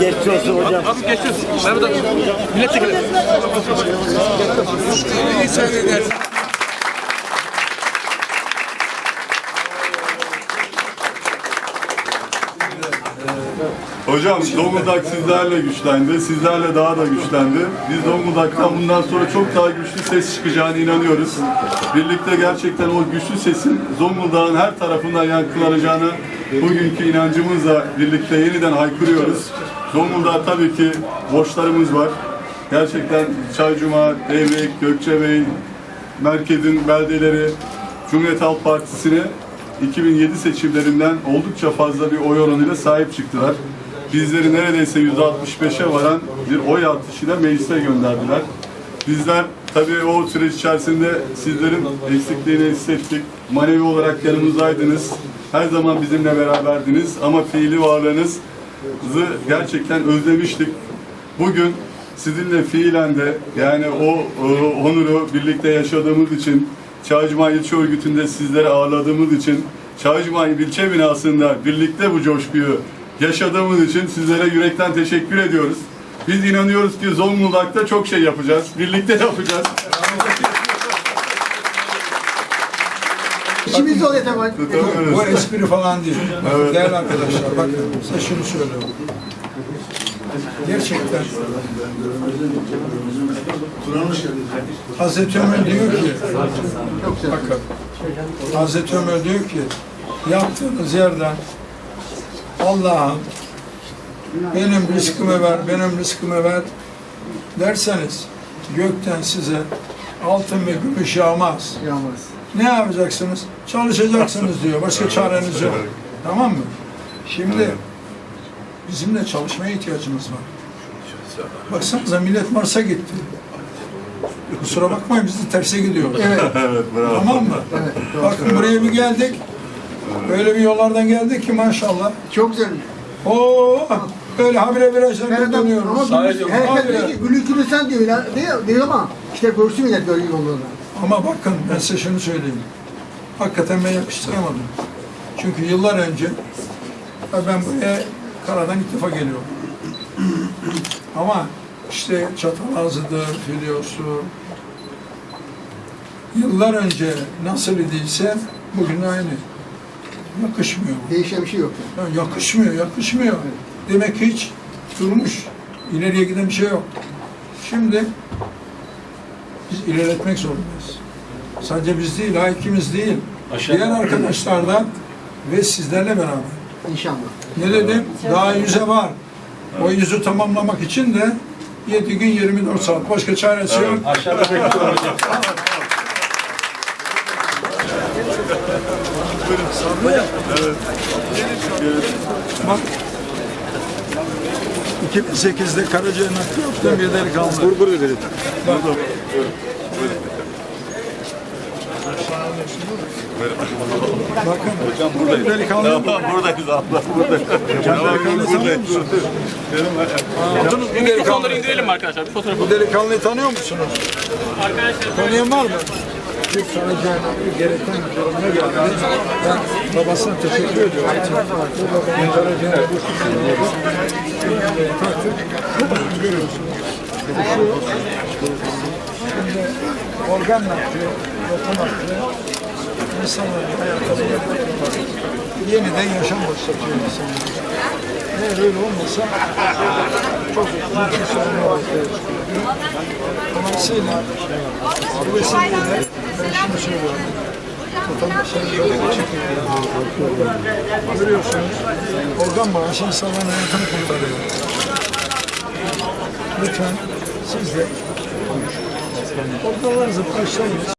Geçmiş olsun hocam. Abi geçiyoruz. Mehmet abi. Milletvekili. İyi seneler. Hocam Zonguldak sizlerle güçlendi, sizlerle daha da güçlendi. Biz Zonguldak'tan bundan sonra çok daha güçlü ses çıkacağına inanıyoruz. Birlikte gerçekten o güçlü sesin Zonguldak'ın her tarafından yankılanacağını bugünkü inancımızla birlikte yeniden haykırıyoruz. Zonguldak tabii ki borçlarımız var. Gerçekten Çaycuma, Devrek, Gökçebey, merkezin beldeleri, Cumhuriyet Halk Partisi'ne 2007 seçimlerinden oldukça fazla bir oy oranıyla sahip çıktılar. Bizleri neredeyse %65'e varan bir oy artışıyla meclise gönderdiler. Bizler tabii o süreç içerisinde sizlerin eksikliğini hissettik. Manevi olarak yanımızdaydınız. Her zaman bizimle beraberdiniz ama fiili varlığınızı gerçekten özlemiştik. Bugün sizinle fiilen de yani o e, onuru birlikte yaşadığımız için Çağcıma İlçe Örgütü'nde sizleri ağırladığımız için Çağcıma ilçe binasında birlikte bu coşkuyu yaşadığımız için sizlere yürekten teşekkür ediyoruz. Biz inanıyoruz ki Zonguldak'ta çok şey yapacağız. Birlikte yapacağız. İşimiz zor yeter bak. Bu espri falan değil. Değerli arkadaşlar bakın size şunu söylüyorum. Gerçekten Hazreti Ömer diyor ki bakın Hazreti Ömer diyor ki yaptığınız yerden Allah'ım benim rızkımı ver, benim rızkımı ver derseniz gökten size altın ve gümüş yağmaz. Yalnız. Ne yapacaksınız? Çalışacaksınız diyor. Başka çareniz yok. Tamam mı? Şimdi bizim de çalışmaya ihtiyacımız var. Baksanıza millet Mars'a gitti. Kusura bakmayın biz de terse gidiyoruz. Evet. Evet bravo. Tamam mı? Bakın buraya bir geldik. Böyle bir yollardan geldik ki maşallah. Çok güzel. Oo, böyle habire adam dönüyoruz. ama herkes habire. diyor ki gülü gülü sen diyor, ya, diyor, diyor ama işte görsün millet böyle yollarını. Ama bakın ben size şunu söyleyeyim. Hakikaten ben yakıştıramadım. Çünkü yıllar önce ben buraya karadan ilk defa geliyorum. Ama işte Çatalazı'dır, Filyos'u yıllar önce nasıl idiyse bugün aynı. Yakışmıyor. Değişen bir şey yok. yani. Ya yakışmıyor, yakışmıyor. Demek hiç durmuş. İleriye giden bir şey yok. Şimdi biz ilerletmek zorundayız. Sadece biz değil, ha ikimiz değil. Diğer arkadaşlar da ve sizlerle beraber. İnşallah. Ne dedim? Daha yüze var. O yüzü tamamlamak için de 7 gün 24 saat. Başka çaresi yok. Bak 2008'de Karaca'nın hakkı yoktu bir delikanlı. Vur vur dedi. Bakın hocam buradayız. Delikanlı. Buradayız abla. Buradayız. Delikanlı tanıyor musun? Bu mikrofonları indirelim mi arkadaşlar? Bir fotoğraf Bu delikanlıyı tanıyor musunuz? Arkadaşlar Tanıyan var mı? Bir Karaca'nın gereken durumuna geldi. Ben babasına teşekkür ediyorum. Karaca'nın bu taktık. Görüyorsunuz. Şimdi organ nakli, doku nakli, insanların hayatını yeniden yaşam başlatıyor insanlara. Eğer öyle olmasa çok ciddi sorunlar ortaya çıkıyor. Dolayısıyla bu vesileyle şunu söylüyorum. Vatandaşların böyle bir çekiyor. Görüyorsunuz, organ bağışı insanların hayatını kurtarıyor. Lütfen siz de Abdullah Zıpraş'tan